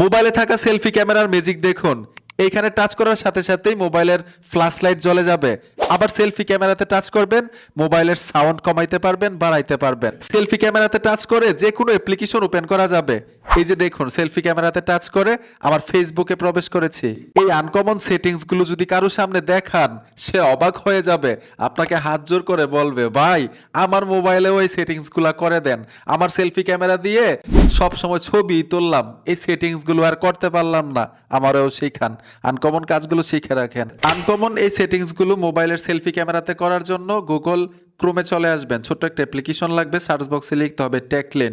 মোবাইলে থাকা সেলফি ক্যামেরার ম্যাজিক দেখুন। এইখানে টাচ করার সাথে সাথেই মোবাইলের ফ্ল্যাশ লাইট জ্বলে যাবে। আবার সেলফি ক্যামেরাতে টাচ করবেন, মোবাইলের সাউন্ড কমাইতে পারবেন, বাড়াইতে পারবেন। সেলফি ক্যামেরাতে টাচ করে যে কোনো অ্যাপ্লিকেশন ওপেন করা যাবে। এই যে দেখুন সেলফি ক্যামেরাতে টাচ করে আমার ফেসবুকে প্রবেশ করেছি। এই আনকমন সেটিংসগুলো যদি কারও সামনে দেখান, সে অবাক হয়ে যাবে। আপনাকে হাত জোর করে বলবে, ভাই, আমার মোবাইলে ওই সেটিংসগুলা করে দেন। আমার সেলফি ক্যামেরা দিয়ে সব সময় ছবি তুললাম। এই সেটিংসগুলো আর করতে পারলাম না। আমারও শিখান। আনকমন কাজগুলো শিখে রাখেন। আনকমন এই সেটিংসগুলো মোবাইলের সেলফি ক্যামেরাতে করার জন্য গুগল ক্রোমে চলে আসবেন। ছোট্ট একটা অ্যাপ্লিকেশন লাগবে সার্চ বক্সে লিখতে হবে ট্যাকলেন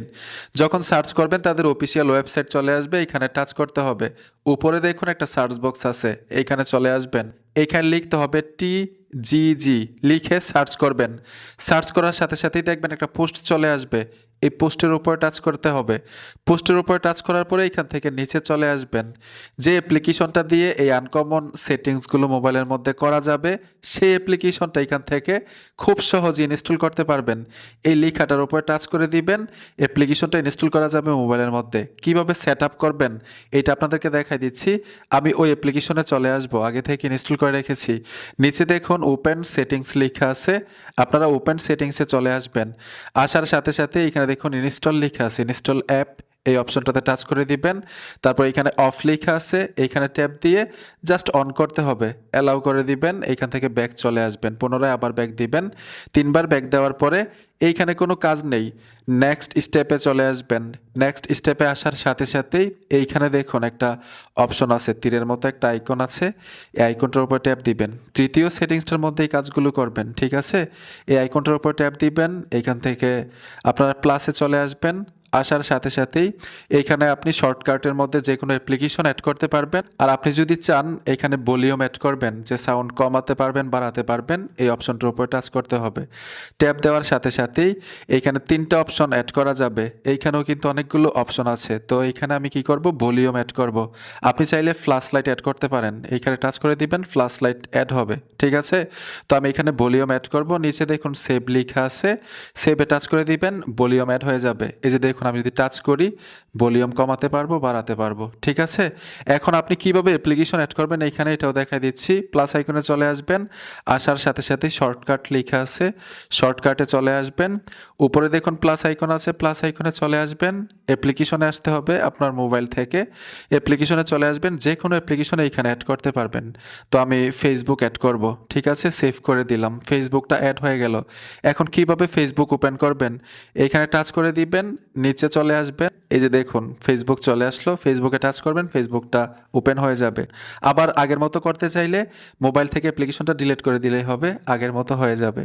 যখন সার্চ করবেন, তাদের অফিসিয়াল ওয়েবসাইট চলে আসবে, এখানে টাচ করতে হবে। উপরে দেখুন একটা সার্চ বক্স আছে এইখানে চলে আসবেন। এখানে লিখতে হবে টি জি জি লিখে সার্চ করবেন। সার্চ করার সাথে সাথেই দেখবেন একটা পোস্ট চলে আসবে। এই পোস্টের উপরে টাচ করতে হবে। পোস্টের উপরে টাচ করার পরে এখান থেকে নিচে চলে আসবেন। যে অ্যাপ্লিকেশনটা দিয়ে এই আনকমন সেটিংসগুলো মোবাইলের মধ্যে করা যাবে, সেই অ্যাপ্লিকেশনটা এখান থেকে খুব সহজে ইনস্টল করতে পারবেন। এই লেখাটার উপরে টাচ করে দিবেন। অ্যাপ্লিকেশনটা ইনস্টল করা যাবে মোবাইলের মধ্যে। কীভাবে সেট আপ করবেন, এটা আপনাদেরকে দেখাই দিচ্ছি। আমি ওই অ্যাপ্লিকেশনে চলে আসব। আগে থেকে ইনস্টল করে রেখেছি। নিচে দেখুন ওপেন সেটিংস লেখা আছে। আপনারা ওপেন সেটিংসে চলে আসবেন। আসার সাথে সাথে এখানে দেখুন ইনস্টল লেখা আছে ইনস্টল অ্যাপ এই অপশনটাতে টাচ করে দিবেন। তারপর এখানে অফ লেখা আছে এইখানে ট্যাপ দিয়ে জাস্ট অন করতে হবে। অ্যালাউ করে দিবেন এইখান থেকে ব্যাক চলে আসবেন। পুনরায় আবার ব্যাক দিবেন। তিনবার ব্যাক দেওয়ার পরে এইখানে কোনো কাজ নেই। নেক্সট স্টেপে চলে আসবেন। নেক্সট স্টেপে আসার সাথে সাথেই এইখানে দেখুন একটা অপশন আছে। তীরের মতো একটা আইকন আছে। এই আইকনটার উপর ট্যাপ দিবেন। তৃতীয় সেটিংসটার মধ্যে এই কাজগুলো করবেন, ঠিক আছে? এই আইকনটার উপর ট্যাপ দিবেন এইখান থেকে আপনারা প্লাসে চলে আসবেন। আসার সাথে সাথেই এখানে আপনি শর্টকাটের মধ্যে যে কোনো অ্যাপ্লিকেশন অ্যাড করতে পারবেন। আর আপনি যদি চান, এখানে ভলিউম অ্যাড করবেন, যে সাউন্ড কমাতে পারবেন, বাড়াতে পারবেন, এই অপশনটার উপর টাচ করতে হবে। ট্যাপ দেওয়ার সাথে সাথেই এখানে তিনটা অপশন অ্যাড করা যাবে। এইখানেও কিন্তু অনেকগুলো অপশন আছে। তো এখানে আমি কি করব? ভলিউম অ্যাড করব। আপনি চাইলে ফ্ল্যাশ লাইট অ্যাড করতে পারেন। এইখানে টাচ করে দিবেন ফ্ল্যাশ লাইট অ্যাড হবে। ঠিক আছে? তো আমি এখানে ভলিউম অ্যাড করব। নিচে দেখুন সেভ লেখা আছে। সেভে টাচ করে দিবেন ভলিউম অ্যাড হয়ে যাবে। এই যে দেখুন আমি যদি টাচ করি ভলিউম কমাতে পারব, বাড়াতে পারব। ঠিক আছে? এখন আপনি কীভাবে অ্যাপ্লিকেশন অ্যাড করবেন? এইখানে এটাও দেখাই দিচ্ছি। প্লাস আইকনে চলে আসবেন। আসার সাথে সাথে শর্টকাট লেখা আছে। শর্টকাটে চলে আসবেন। উপরে দেখুন প্লাস আইকন আছে। প্লাস আইকনে চলে আসবেন। অ্যাপ্লিকেশনে আসতে হবে আপনার মোবাইল থেকে। অ্যাপ্লিকেশনে চলে আসবেন। যে কোনো অ্যাপ্লিকেশনে এইখানে অ্যাড করতে পারবেন। তো আমি ফেসবুক অ্যাড করব। ঠিক আছে? সেভ করে দিলাম। ফেসবুকটা অ্যাড হয়ে গেল। এখন কীভাবে ফেসবুক ওপেন করবেন? এখানে টাচ করে দিবেন। নিচে চলে আসবেন এই যে দেখুন ফেসবুক চলে আসলো। ফেসবুকে টাচ করবেন ফেসবুকটা ওপেন হয়ে যাবে। আবার আগের মতো করতে চাইলে মোবাইল থেকে অ্যাপ্লিকেশনটা ডিলিট করে দিলেই হবে, আগের মতো হয়ে যাবে।